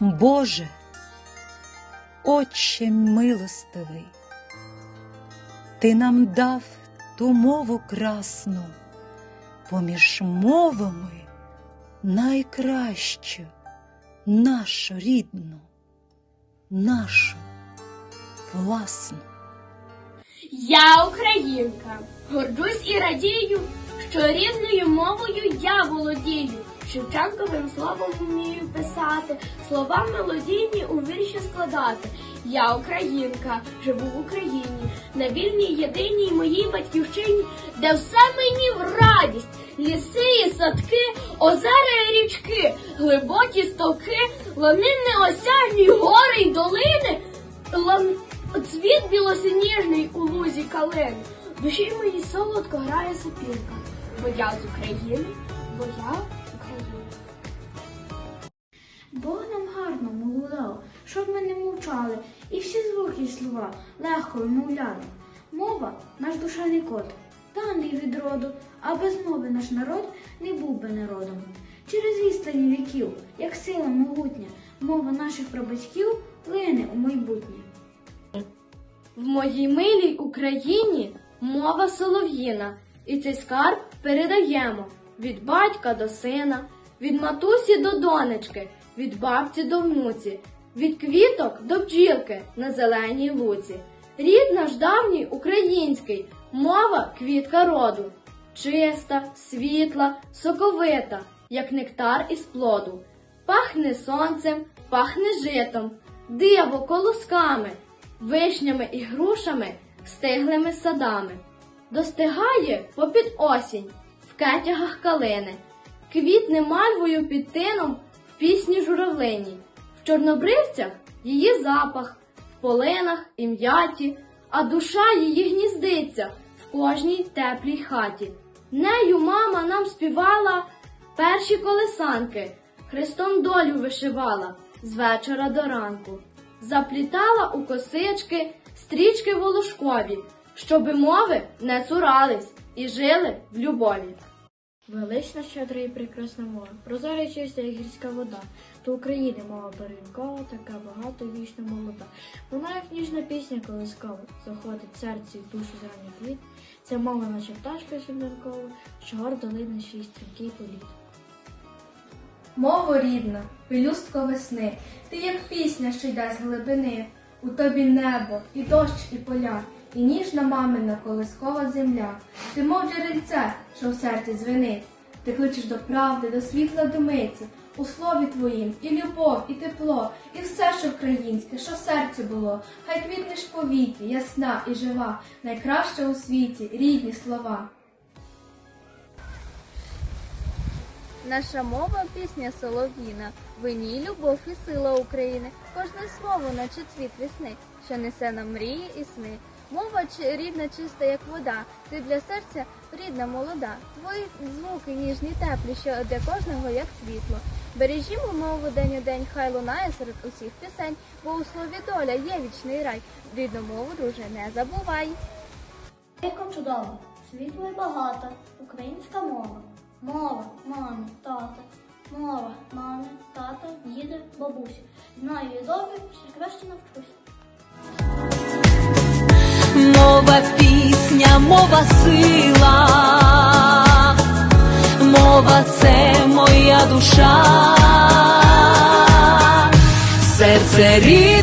Боже, Отче милостивий, Ти нам дав ту мову красну, поміж мовами найкращу, нашу рідну, нашу власну. Я українка, горджусь і радію, що рідною мовою я володію. Шевченковим словом вмію писати, слова мелодійні у вірші складати. Я українка, живу в Україні, на вільній єдиній моїй батьківщині, де все мені в радість, ліси і садки, озера і річки, глибокі стоки, лани неосяжні гори й долини, лан... цвіт білосиніжний у лузі калини. Душі моїй солодко грає сопілка, бо я з України, бо я щоб ми не мовчали, і всі звуки й слова легко вимовляли. Мова наш душевний код, даний від роду, а без мови наш народ не був би народом. Через відстані віків, як сила могутня, мова наших прабатьків лине у майбутнє. В моїй милій Україні мова солов'їна, і цей скарб передаємо від батька до сина, від матусі до донечки, від бабці до внуці, від квіток до бджілки на зеленій луці. Рід наш давній український, мова квітка роду, чиста, світла, соковита, як нектар із плоду. Пахне сонцем, пахне житом, диво колосками, вишнями і грушами, стиглими садами. Достигає попід осінь в кетягах калини, квітне мальвою під тином в пісні журавлині, чорнобривцях її запах, в полинах і м'яті, а душа її гніздиться в кожній теплій хаті. Нею мама нам співала перші колесанки, Христом долю вишивала з вечора до ранку, заплітала у косички стрічки волошкові, щоби мови не цурались і жили в любові. Велична, щедра і прекрасна мова, прозора і чиста, як гірська вода. То України мова перенкова, така багата і вічно молода. Вона, як ніжна пісня колискова, заходить в серці і душу зрані квіт. Ця мова, наче пташка сім'янкова, що гордо лине свій стрімкий політ. Мово рідна, пелюстко весни, ти як пісня, що йде з глибини. У тобі небо, і дощ, і поля, і ніжна мамина колискова земля. Ти мов джерельце, що в серці звенить. Ти кличеш до правди, до світла думиці, у слові твоїм і любов, і тепло, і все, що українське, що в серці було. Хай квітнеш в повіті, ясна і жива, найкраща у світі, рідні слова. Наша мова пісня солов'їна, в ній любов і сила України. Кожне слово, наче цвіт весни, що несе нам мрії і сни. Мова рідна, чиста, як вода. Ти для серця рідна, молода. Твої звуки ніжні, теплі, що для кожного як світло. Бережімо мову день у день, хай лунає серед усіх пісень, бо у слові доля є вічний рай. Рідну мову, друже, не забувай. Яко чудово, світло і багата, українська мова. Мова, мами, тата, мова, мами, тата, діди, бабусі. Знаю і добре, ще краще навчуся. Мова сила, мова це моя душа, серце рідне.